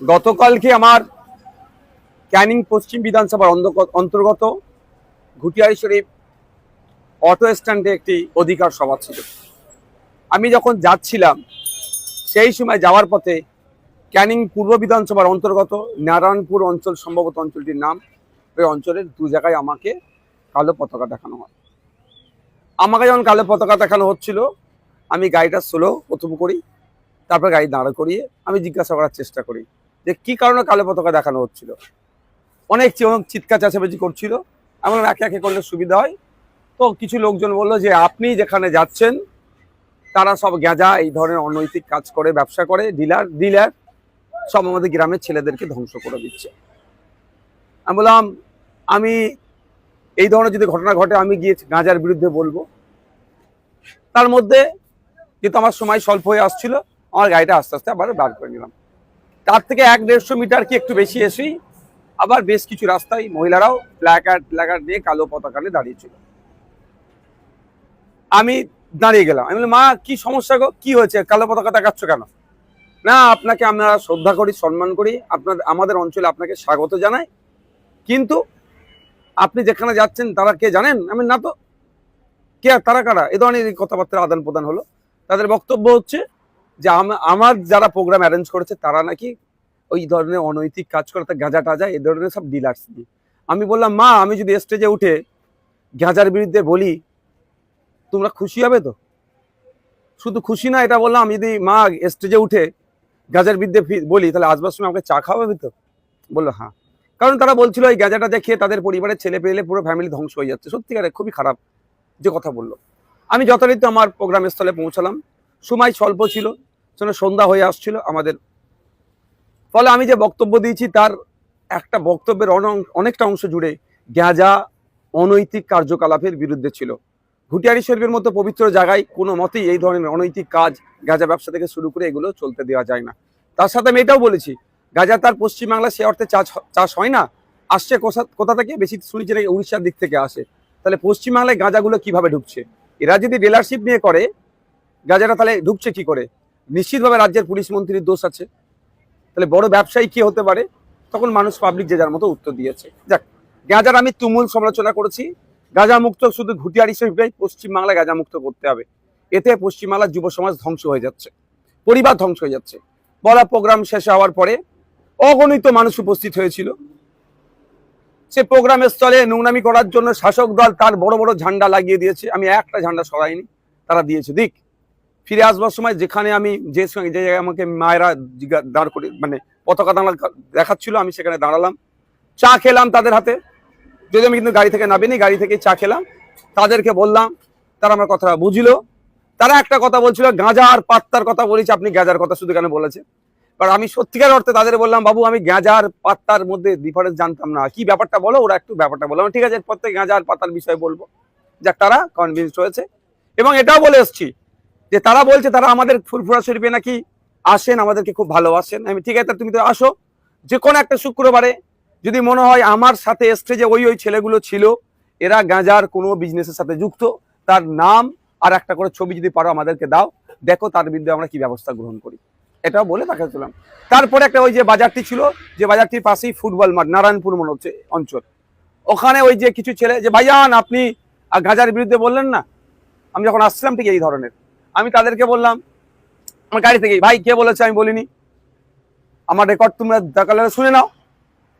গতকালকে আমার ক্যানিং পশ্চিম বিধানসভার অন্তর্গত ঘুটিয়ারি শরীফ অটো স্ট্যান্ডে একটি অধিকার সভা ছিল। আমি যখন যাচ্ছিলাম, সেই সময় যাওয়ার পথে ক্যানিং পূর্ব বিধানসভার অন্তর্গত নারায়ণপুর অঞ্চল, সম্ভবত অঞ্চলটির নাম, ওই অঞ্চলের দু জায়গায় আমাকে কালো পতাকা দেখানো হয়। আমাকে যখন কালো পতাকা দেখানো হচ্ছিল, আমি গাড়িটা স্লো প্রথম করি, তারপর গাড়ি দাঁড়া করিয়ে আমি জিজ্ঞাসা করার চেষ্টা করি যে কি কারণে কালো পতাকা দেখানো হচ্ছিল? অনেক চিৎকার চেঁচামেচি করছিল। এমন একে একে করলে সুবিধা হয়। তো কিছু লোকজন বলল যে, আপনি যেখানে যাচ্ছেন, তারা সব গেঁজা এই ধরনের অনৈতিক কাজ করে, ব্যবসা করে, ডিলার ডিলার, সব আমাদের গ্রামের ছেলেদেরকে ধ্বংস করে দিচ্ছে। আমি বললাম, আমি এই ধরনের যদি ঘটনা ঘটে, আমি গিয়ে গাঁজার বিরুদ্ধে বলব। তার মধ্যে যেহেতু আমার সময় স্বল্প হয়ে আসছিল, আমার গাড়িটা আস্তে আস্তে আবার বার করে নিলাম। তার থেকে এক দেড়শো মিটার কি একটু বেশি এসেই আবার বেশ কিছু রাস্তায় মহিলারাও প্ল্যাকার্ড প্ল্যাকার্ড নিয়ে কালো পতাকা নিয়ে দাঁড়িয়েছিল আমি দাঁড়িয়ে গেলাম। আমি বললাম, মা, কি সমস্যা গো? কি হয়েছে? কালো পতাকা দেখাচ্ছ কেন? না, আপনাকে আমরা শ্রদ্ধা করি, সম্মান করি। আপনার, আমাদের অঞ্চলে আপনাকে স্বাগত জানাই। কিন্তু আপনি যেখানে যাচ্ছেন, তারা কে জানেন? আমি না তো। কে তারা কারা? এ ধরনের কথাবার্তার আদান প্রদান হলো। তাদের বক্তব্য হচ্ছে যে আম- আমার যারা প্রোগ্রাম অ্যারেঞ্জ করেছে তারা নাকি ওই ধরনের অনৈতিক কাজ করে তা গাঁজা টাজা, এই ধরনের সব ডিলার্স দিয়ে আমি বললাম, মা, আমি যদি স্টেজে উঠে গাঁজার বিরুদ্ধে বলি, তোমরা খুশি হবে তো? শুধু খুশি না, এটা বললাম, আমি যদি মা স্টেজে উঠে গাঁজার বিরুদ্ধে বলি, তাহলে আসবার সময় আমাকে চা খাওয়াবে তো? বলল হ্যাঁ। কারণ তারা বলছিল, এই গাঁজাটা যে খেয়ে তাদের পরিবারের ছেলে পেলে পুরো ফ্যামিলি ধ্বংস হয়ে যাচ্ছে। সত্যিকারে খুবই খারাপ যে কথা বলল। আমি যথারীতি আমার প্রোগ্রাম স্থলে পৌঁছালাম। সময় স্বল্প ছিল। সেজন্য সন্ধ্যা হয়ে আসছিল আমাদের। ফলে আমি যে বক্তব্য দিয়েছি, তার একটা বক্তব্যের অন- অনেকটা অংশ জুড়ে গাঁজা অনৈতিক কার্যকলাপের বিরুদ্ধে ছিল। ঘুটিয়ারি শরীফের মতো পবিত্র জায়গায় কোনো মতেই এই ধরনের অনৈতিক কাজ গাঁজা ব্যবসা থেকে শুরু করে এগুলো চলতে দেওয়া যায় না। তার সাথে আমি এটাও বলেছি গাঁজা তার পশ্চিমবাংলা সে অর্থে চাষ চাষ হয় না, আসছে কোথা থেকে? বেশি শুনেছি নাকি উড়িষ্যার দিক থেকে আসে। তাহলে পশ্চিমবাংলায় গাঁজাগুলো কীভাবে ঢুকছে? এরা যদি ডিলারশিপ নিয়ে করে গাঁজাটা তাহলে ঢুকছে কি করে? নিশ্চিতভাবে রাজ্যের পুলিশ মন্ত্রীর দোষ আছে। তাহলে বড় ব্যবসায়ী কি হতে পারে? তখন মানুষ পাবলিক যে যার মতো উত্তর দিয়েছে। যাক, গাঁজার আমি তুমুল সমালোচনা করেছি। গাঁজা মুক্ত শুধু ঘুটিয়ারি শরীফটাই পশ্চিমবাংলায় গাঁজা মুক্ত করতে হবে। এতে পশ্চিমবাংলার যুব সমাজ ধ্বংস হয়ে যাচ্ছে। পরিবার ধ্বংস হয়ে যাচ্ছে। বলা প্রোগ্রাম শেষ হওয়ার পরে অগণিত মানুষ উপস্থিত হয়েছিল। সে প্রোগ্রামের স্থলে নোংরামি করার জন্য শাসক দল তার বড় বড় ঝান্ডা লাগিয়ে দিয়েছে। আমি একটা ঝান্ডা সরাইনি, তারা দিয়েছে। দিক ফিরে আসবার সময় যেখানে আমি, যে যে জায়গায় আমাকে মায়েরা দাঁড় করে মানে পতাকা দাঁড়া, দেখাচ্ছিল, আমি সেখানে দাঁড়ালাম। চা খেলাম তাদের হাতে। যদি আমি কিন্তু গাড়ি থেকে নামিনি, গাড়ি থেকে চা খেলাম। তাদেরকে বললাম, তারা আমার কথা বুঝলো। তারা একটা কথা বলছিল গাঁজা আর পাত্তার কথা বলেছে, আপনি গাঁজার কথা শুধু কেন বলেছে কারণ আমি সত্যিকার অর্থে তাদের বললাম, বাবু, আমি গাঁজা আর পাত্তার মধ্যে ডিফারেন্স জানতাম না। কি ব্যাপারটা বলো? ওরা একটু ব্যাপারটা বলো। ঠিক আছে, এরপর থেকে গাঁজা আর পাতার বিষয়ে বলব। যাক, তারা কনভিন্স হয়েছে। এবং এটাও বলে এসছি যে তারা বলছে তারা আমাদের ফুরফুরা শরীফে নাকি আসেন, আমাদেরকে খুব ভালোবাসেন। আমি, ঠিক আছে, তুমি তো আসো। যে কোনো একটা শুক্রবারে যদি মনে হয় আমার সাথে স্টেজে ওই ওই ছেলেগুলো ছিল, এরা গাঁজার কোনো বিজনেসের সাথে যুক্ত, তার নাম আর একটা করে ছবি যদি পারো আমাদেরকে দাও, দেখো তার বিরুদ্ধে আমরা কি ব্যবস্থা গ্রহণ করি। এটাও বলে তাকে তারপরে একটা ওই যে বাজারটি ছিল, যে বাজারটির পাশেই ফুটবল মাঠ, নারায়ণপুর মনে হচ্ছে অঞ্চল। ওখানে ওই যে কিছু ছেলে, যে, ভাইজান, আপনি গাঁজার বিরুদ্ধে বললেন না? আমি যখন আসছিলাম ঠিক এই ধরনের। আমি তাদেরকে বললাম, আমার গাড়ি থেকে ভাই, কে বলেছে আমি বলিনি? আমার রেকর্ড তোমরা হলে শুনে নাও।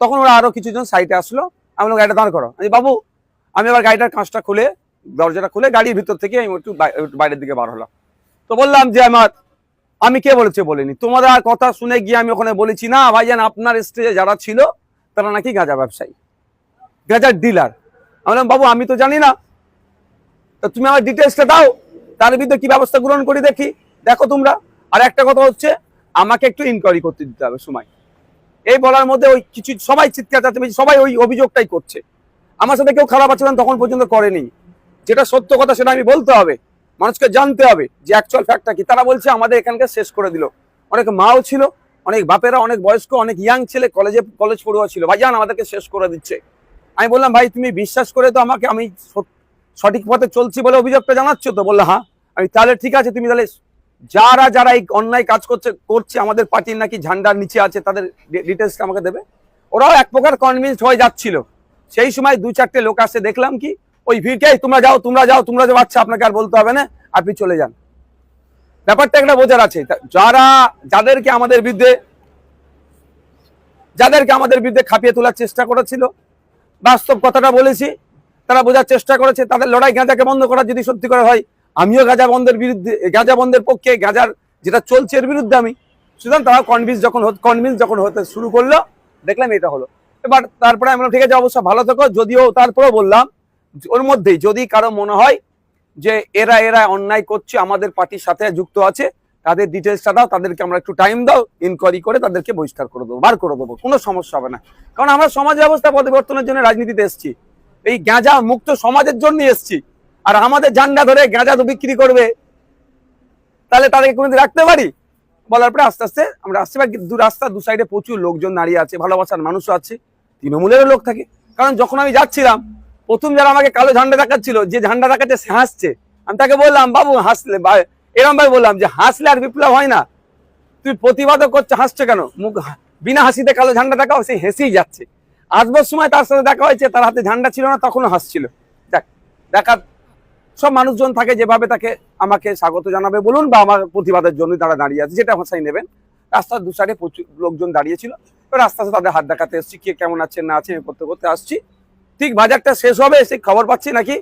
তখন ওরা আরও কিছুজন সাইডে আসলো, আমি বললাম, গাড়িটা দাঁড় করো। আমি বাবু, আমি আবার গাড়িটার কাঁচটা খুলে, দরজাটা খুলে গাড়ির ভিতর থেকে আমি একটু বাইরের দিকে বার হলাম। তো বললাম যে, আমার, আমি কে বলেছে বলিনি? তোমাদের আর কথা শুনে গিয়ে আমি ওখানে বলেছি না, ভাইজান, আপনার স্টেজে যারা ছিল, তারা নাকি গাঁজা ব্যবসায়ী, গাঁজার ডিলার আমি বললাম, বাবু, আমি তো জানি না। তো তুমি আমার ডিটেলসটা দাও। তার বিরুদ্ধে কি ব্যবস্থা গ্রহণ করি দেখি। দেখো তোমরা। আর একটা কথা হচ্ছে, আমাকে একটু ইনকোয়ারি করতে দিতে হবে সময়। এই বলার মধ্যে ওই কিছু সবাই চিৎকার চাচ্ছে সবাই ওই অভিযোগটাই করছে। আমার সাথে কেউ খারাপ আচরণ তখন পর্যন্ত করেনি। যেটা সত্য কথা সেটা আমি বলতে হবে। মানুষকে জানতে হবে যে অ্যাকচুয়াল ফ্যাক্টটা কি। তারা বলছে, আমাদের এখানকে শেষ করে দিল। অনেক মাও ছিল, অনেক বাপেরা, অনেক বয়স্ক, অনেক ইয়াং ছেলে কলেজে কলেজ পড়ুয়া ছিল। ভাইজান আমাদেরকে শেষ করে দিচ্ছে। আমি বললাম, ভাই, তুমি বিশ্বাস করে তো আমাকে, আমি সঠিক পথে চলছি বলে অভিযোগটা জানাচ্ছ তো? বলল হ্যাঁ। আমি, তাহলে ঠিক আছে, তুমি তাহলে যারা যারা এই অন্যায় কাজ করছে করছে, আমাদের পার্টির নাকি ঝান্ডার নিচে আছে, তাদের ডিটেলসটা আমাকে দেবে। ওরাও এক প্রকার কনভিন্স হয়ে যাচ্ছিল। সেই সময় দু চারটে লোক আসছে দেখলাম কি, ওই ভিড়কে তোমরা যাও তোমরা যাও তোমরা যাও আচ্ছা আপনাকে আর বলতে হবে না, আপনি চলে যান। ব্যাপারটা একটা বোঝার আছে। যারা, যাদেরকে আমাদের বিরুদ্ধে, যাদেরকে আমাদের বিরুদ্ধে খাপিয়ে তোলার চেষ্টা করেছিল, বাস্তব কথাটা বলেছি তারা বোঝার চেষ্টা করেছে, তাদের লড়াই গাঁজাকে বন্ধ করার যদি সত্যি করে হয়, আমিও গাঁজা বন্ধের বিরুদ্ধে, গাঁজা বন্ধের পক্ষে গাঁজার যেটা চলছে এর বিরুদ্ধে আমি। সুতরাং তারা কনভিন্স যখন কনভিন্স যখন হতে শুরু করল, দেখলাম এটা হলো। এবার তারপরে আমি ঠিক আছে, অবশ্য ভালো থেকো, যদিও তারপরেও বললাম, ওর মধ্যেই যদি কারও মনে হয় যে এরা এরা অন্যায় করছে, আমাদের পার্টির সাথে যুক্ত আছে, তাদের ডিটেলসটা দাও, তাদেরকে আমরা একটু টাইম দাও ইনকোয়ারি করে তাদেরকে বহিষ্কার করে দেবো, বার করে দেবো, কোনো সমস্যা হবে না। কারণ আমরা সমাজ ব্যবস্থা পরিবর্তনের জন্য রাজনীতিতে এসেছি। এই গাঁজা মুক্ত সমাজের জন্য এসেছি। আর আমাদের ঝান্ডা ধরে গাঁজা তো বিক্রি করবে। তাহলে তাদেরকে কোনোদিন রাখতে পারি? বলার পরে আস্তে আস্তে আমরা আসছি। বা দু রাস্তা, দু সাইডে প্রচুর লোকজন দাঁড়িয়ে আছে, ভালোবাসার মানুষও আছে, তৃণমূলেরও লোক থাকে। কারণ যখন আমি যাচ্ছিলাম, প্রথম যারা আমাকে কালো ঝান্ডা দেখাচ্ছিল, যে ঝান্ডা দেখাচ্ছে সে হাসছে। আমি তাকে বললাম, বাবু, হাসলে এরম ভাই বললাম যে, হাসলে আর বিপ্লব হয় না। তুই প্রতিবাদও করছে, হাসছে কেন? মুখ বিনা হাসিতে কালো ঝান্ডা দেখাও, সে হেসেই যাচ্ছে। আসবার সময় তার সাথে দেখা হয়েছে, তার হাতে ঝান্ডা ছিল না, তখনও হাসছিল। দেখ দেখার সব মানুষজন থাকে যেভাবে তাকে আমাকে স্বাগত জানাবে বলুন বা আমার প্রতিবাদের জন্য তারা দাঁড়িয়ে আছে, যেটা ভাষাই নেবেন। রাস্তার দু সাইডে প্রচুর লোকজন দাঁড়িয়েছিল আস্তে তাদের হাত দেখাতে এসেছি, কে কেমন আছে না আছে করতে করতে আসছি। ঠিক বাজারটা শেষ হবে, এসে খবর পাচ্ছি নাকি?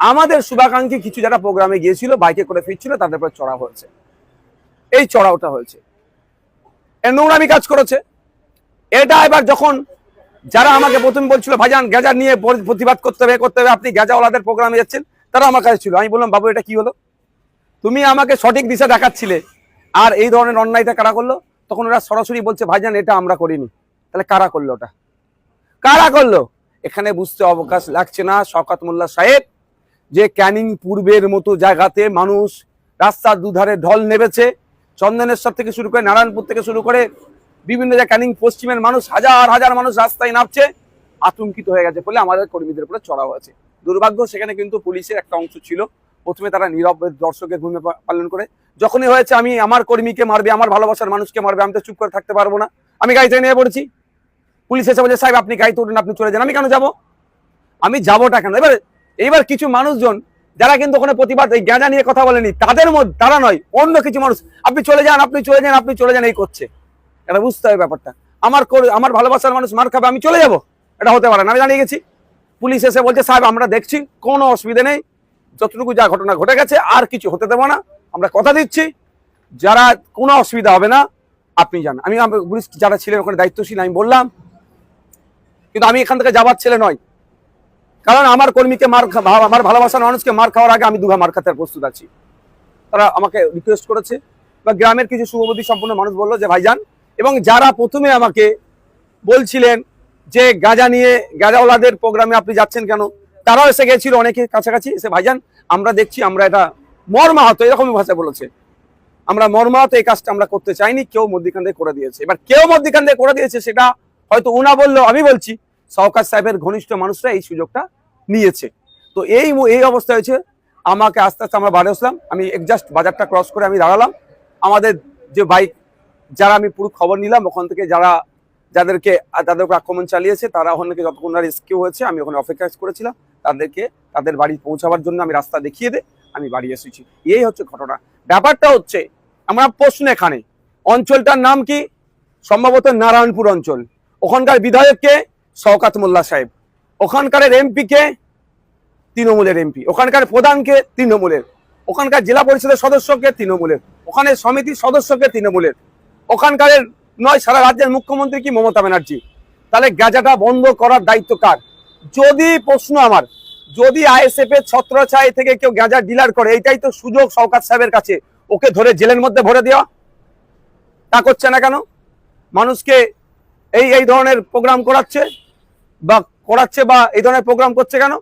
আমাদের শুভাকাঙ্ক্ষী কিছু যারা প্রোগ্রামে গিয়েছিল, বাইকে করে ফিরছিল, তাদের উপর চড়া হয়েছে। এই চড়াওটা হয়েছে। এর নোংরামি কাজ করেছে। এটা এবার যখন যারা আমাকে প্রথম বলছিল, ভাইজান, গ্যাজা নিয়ে প্রতিবাদ করতে হবে করতে হবে, আপনি গ্যাজাওয়ালাদের প্রোগ্রামে যাচ্ছেন। তারা আমার কাছে ছিল। আমি বললাম, বাবু, এটা কি হলো? তুমি আমাকে সঠিক দিশা দেখাচ্ছিলে আর এই ধরনের অন্যায়টা কারা করল? তখন ওরা সরাসরি বলছে, ভাইজান, এটা আমরা করিনি। তাহলে কারা করল ওটা? কারা করল? এখানে বুঝতে অবকাশ লাগছে না, শওকত মোল্লা সাহেব, যে ক্যানিং পূর্বের মতো জায়গাতে মানুষ রাস্তার দুধারে ঢল নেবেছে চন্দনেশ্বর থেকে শুরু করে নারায়ণপুর থেকে শুরু করে বিভিন্ন জায়গায় ক্যানিং পশ্চিমের মানুষ, হাজার হাজার মানুষ রাস্তায় নামছে, আতঙ্কিত হয়ে গেছে বলে আমাদের কর্মীদের উপরে চড়াও আছে। দুর্ভাগ্য, সেখানে কিন্তু পুলিশের একটা অংশ ছিল। প্রথমে তারা নীরব দর্শকের ভূমিকা পালন করে। যখনই হয়েছে, আমি আমার কর্মীকে মারবে, আমার ভালোবাসার মানুষকে মারবে, আমি তো চুপ করে থাকতে পারব না। আমি গাড়িতে নিয়ে পড়েছি। পুলিশ এসে বলছে, সাহেব, আপনি গাড়িতে উঠেন, আপনি চলে যান। আমি কেন যাব? আমি যাবোটা কেন? এবার এইবার কিছু মানুষজন, যারা কিন্তু ওখানে প্রতিবাদ, এই গাঁজা নিয়ে কথা বলেনি, তাদের মধ্যে, তারা নয়, অন্য কিছু মানুষ, আপনি চলে যান, আপনি চলে যান, আপনি চলে যান এই করছে। এটা বুঝতে হবে ব্যাপারটা। আমার আমার ভালোবাসার মানুষ মার খাবে, আমি চলে যাব। এটা হতে পারে না, আমি জানিয়ে গেছি। পুলিশ এসে বলছে, সাহেব, আমরা দেখছি, কোনো অসুবিধা নেই। যতটুকু যা ঘটনা ঘটে গেছে, আর কিছু হতে দেবো না। আমরা কথা দিচ্ছি। যারা কোনো অসুবিধা হবে না, আপনি যান। আমি পুলিশ যারা ছিলেন, ওখানে দায়িত্বশীল, আমি বললাম। কিন্তু আমি এখান থেকে যাবার ছেলে নয়। কারণ আমার কর্মীকে মার আমার ভালোবাসার মানুষকে মার খাওয়ার আগে আমি দুঘা মার খাতে প্রস্তুত আছি। তারা আমাকে রিকোয়েস্ট করেছে। বা গ্রামের কিছু শুভবুদ্ধি সম্পন্ন মানুষ বলল যে, ভাইজান এবং যারা প্রথমে আমাকে বলছিলেন যে গাঁজা নিয়ে, গাঁজাওয়ালাদের প্রোগ্রামে আপনি যাচ্ছেন কেন, তারাও এসে গেছিল অনেকে কাছাকাছি এসে, ভাইজান, আমরা দেখছি আমরা এটা মর্মাহত এরকমই ভাষায় বলেছে। আমরা মর্মাহত, এই কাজটা আমরা করতে চাইনি, কেউ মধ্যিখান করে দিয়েছে। এবার কেউ মধ্যিখান করে দিয়েছে সেটা হয়তো উনা বলল আমি বলছি সহকার সাহেবের ঘনিষ্ঠ মানুষরা এই সুযোগটা নিয়েছে। তো এই এই অবস্থা হয়েছে, আমাকে আস্তে আস্তে আমরা বাড়ি আসলাম, আমি একজাস্ট বাজারটা ক্রস করে আমি দাঁড়ালাম। আমাদের যে বাইক যারা আমি পুরো খবর নিলাম, ওখান থেকে যারা যাদেরকে তাদের উপর আক্রমণ চালিয়েছে, তারা ওখান যতক্ষণ রেস্কিউ হয়েছে, আমি ওখানে অপেক্ষা করেছিলাম। তাদেরকে, তাদের বাড়ি পৌঁছাবার জন্য আমি রাস্তা দেখিয়ে দে, আমি বাড়ি এসেছি। এই হচ্ছে ঘটনা। ব্যাপারটা হচ্ছে, আমরা প্রশ্ন এখানে। অঞ্চলটার নাম কি? সম্ভবত নারায়ণপুর অঞ্চল। ওখানকার বিধায়ককে শওকাত মোল্লা সাহেব। ওখানকার এমপি কে? তৃণমূলের এমপি ওখানকার প্রধানকে তৃণমূলের। ওখানকার জেলা পরিষদের সদস্যকে তৃণমূলের। ওখানে সমিতির সদস্যকে তৃণমূলের। ওখানকার নয়, সারা রাজ্যের মুখ্যমন্ত্রী কি মমতা ব্যানার্জি? তাহলে গাঁজাটা বন্ধ করার দায়িত্ব কার? যদি প্রশ্ন আমার, যদি আইএসএফ এর ছত্রছায় থেকে কেউ গাঁজা ডিলার করে এইটাই তো সুযোগ শওকাত সাহেবের কাছে। ওকে ধরে জেলের মধ্যে ভরে দেওয়া? তা করছে না কেন? মানুষকে এই এই ধরনের প্রোগ্রাম করাচ্ছে বা করাচ্ছে বা এই ধরনের প্রোগ্রাম করছে কেন?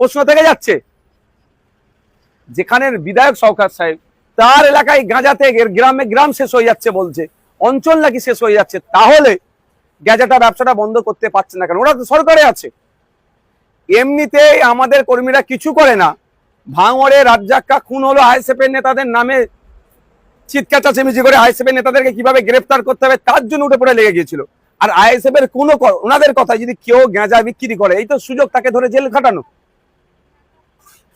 প্রশ্ন থেকে যাচ্ছে। যেখানের বিধায়ক সরকার সাহেব তার এলাকায় গাঁজাতে গ্রামে গ্রাম শেষ হয়ে যাচ্ছে বলছে। অঞ্চল নাকি শেষ হয়ে যাচ্ছে। তাহলে গ্যাজাটা, ব্যবসাটা বন্ধ করতে পারছে না কেন? ওরা তো সরকারে আছে। এমনিতে আমাদের কর্মীরা কিছু করে না। ভাঙড়ে রাজ্জাক্কা খুন হলো আইএসএফ এর নেতাদের নামে। চিৎকার, চাচামেচি করে আইএসএফ এর নেতাদেরকে কীভাবে গ্রেফতার করতে হবে, তার জন্য উঠে পড়ে লেগে গিয়েছিল। আর আইএসএফ এর কোনো ওনাদের কথা যদি কেউ গাঁজা বিক্রি করে, এই তো সুযোগ তাকে ধরে জেল খাটানো।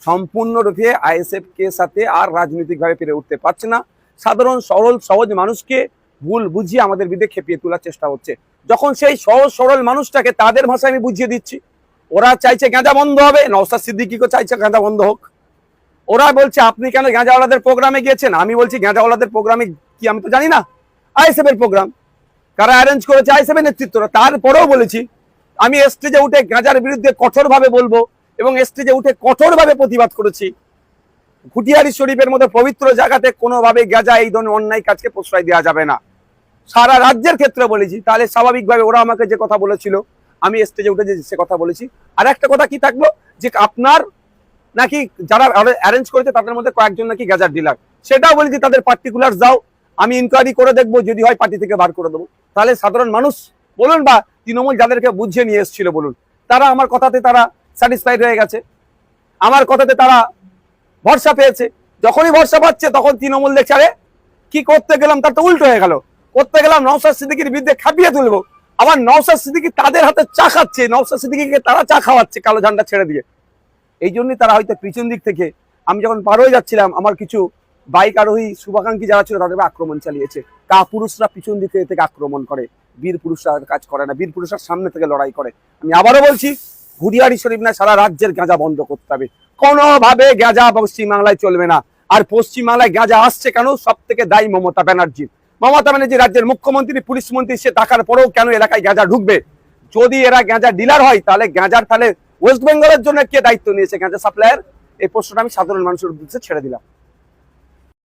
সম্পূর্ণরূপে আইএসএফ কে সাথে আর রাজনৈতিকভাবে পেরে উঠতে পারছে না। সাধারণ, সরল, সহজ মানুষকে ভুল বুঝিয়ে আমাদের বিরুদ্ধে খেপিয়ে তোলার চেষ্টা হচ্ছে। যখন সেই সহজ, সরল মানুষটাকে তাদের ভাষায় আমি বুঝিয়ে দিচ্ছি, ওরা চাইছে গাঁজা বন্ধ হবে নওসাদ সিদ্দিকিও চাইছে গাঁজা বন্ধ হোক। ওরা বলছে, আপনি কেন গাঁজাওয়ালাদের প্রোগ্রামে গিয়েছেন? আমি বলছি, গাঁজাওয়ালাদের প্রোগ্রামে কি আমি তো জানি না। আইএসএফ এর প্রোগ্রাম। কারা অ্যারেঞ্জ করেছে আইএসএফ এর নেতৃত্বরা? তারপরেও বলেছি, আমি স্টেজে উঠে গাঁজার বিরুদ্ধে কঠোরভাবে বলব। এবং স্টেজে উঠে কঠোরভাবে প্রতিবাদ করেছি। ঘুটিয়ারি শরীফের মতো পবিত্র জায়গাতে কোনোভাবে গেজা, এই ধরনের অন্যায় কাজকে প্রশ্রয় দেওয়া যাবে না। সারা রাজ্যের ক্ষেত্রে বলেছি, তাহলে স্বাভাবিকভাবে ওরা আমাকে যে কথা বলেছিল, আমি স্টেজে উঠে যে সে কথা বলেছি। আর একটা কথা কি থাকল, যে আপনার নাকি যারা অ্যারেঞ্জ করেছে, তাদের মধ্যে কয়েকজন নাকি গাজার ডিলার সেটাও বলেছি, তাদের পার্টিকুলার যাও আমি ইনকোয়ারি করে দেখব, যদি হয় পার্টি থেকে বার করে দেবো। তাহলে সাধারণ মানুষ, বলুন বা তৃণমূল যাদেরকে বুঝিয়ে নিয়ে এসেছিল, বলুন। তারা আমার কথাতে তারা স্যাটিসফাইড হয়ে গেছে। আমার কথাতে তারা ভরসা পেয়েছে। যখনই ভরসা পাচ্ছে, তখন তৃণমূল দেখছে কি করতে গেলাম? তার তো উল্টো হয়ে গেল। করতে গেলাম নওসাদ সিদ্দিকির বিরুদ্ধে খাপিয়ে তুলবো। আবার নওসাদ সিদ্দিকি তাদের হাতে চা খাচ্ছে। নওসাদ সিদ্দিকিকে তারা চা খাওয়াচ্ছে কালো ঝান্ডা ছেড়ে দিয়ে। এই জন্যই তারা হয়তো পিছন দিক থেকে, আমি যখন পার হয়ে যাচ্ছিলাম, আমার কিছু বাইক আরোহী, শুভাকাঙ্ক্ষী যারা ছিল, তাদের আক্রমণ চালিয়েছে। কা পুরুষরা পিছন দিক থেকে আক্রমণ করে। বীর পুরুষরা কাজ করে না। বীর পুরুষরা সামনে থেকে লড়াই করে। আমি আবারও বলছি ঘুরিয়ারি শরীফ না, সারা রাজ্যের গাঁজা বন্ধ করতে হবে। কোনোভাবে গাঁজা পশ্চিমবাংলায় চলবে না। আর পশ্চিমবাংলায় গাঁজা আসছে কেন? সব থেকে দায়ী মমতা ব্যানার্জি। মমতা ব্যানার্জি রাজ্যের মুখ্যমন্ত্রী, পুলিশ মন্ত্রী, সে টাকার পরেও কেন এলাকায় গাঁজা ঢুকবে? যদি এরা গাঁজা ডিলার হয়, তাহলে গাঁজার তাহলে ওয়েস্ট বেঙ্গলের জন্য কে দায়িত্ব নিয়েছে গাঁজা সাপ্লায়ার এই প্রশ্নটা আমি সাধারণ মানুষের উদ্দেশ্যে ছেড়ে দিলাম।